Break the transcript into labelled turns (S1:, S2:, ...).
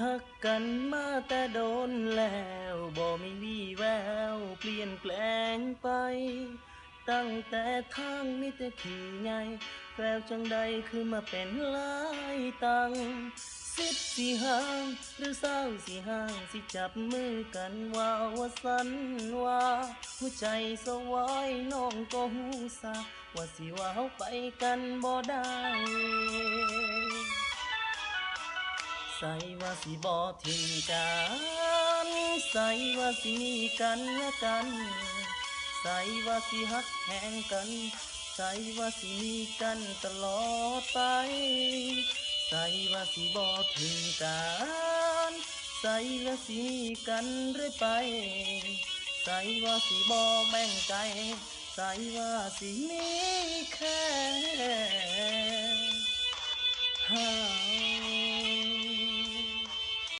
S1: หักกันมาแต่โดนแล้วบ่มีวี่แววเปลี่ยนแปลงไป ตั้งแต่ทางมิแต่ขี่ใหญ่แววจังใดคือมาเป็นหลายตังสิบสี่ห้างหรือเศร้าสี่ห้างสิจับมือกันว่าว่าสันว่าหัวใจสวายน้องก็หูซาว่าสิว่าเฮาไปกันบ่ได้ ใส่ว่าสิบ่ทิ้งกันใส่ว่าสิมีกันและกันใส่ว่าสิฮักแหงกันใส่ว่าสิมีกันตลอดไปใส่ว่าสิบ่ทิ้งกันใส่ว่าสิมีกันเรื่อยไปใส่ว่าสิบ่แบ่งใจใส่ว่าสิมีแค่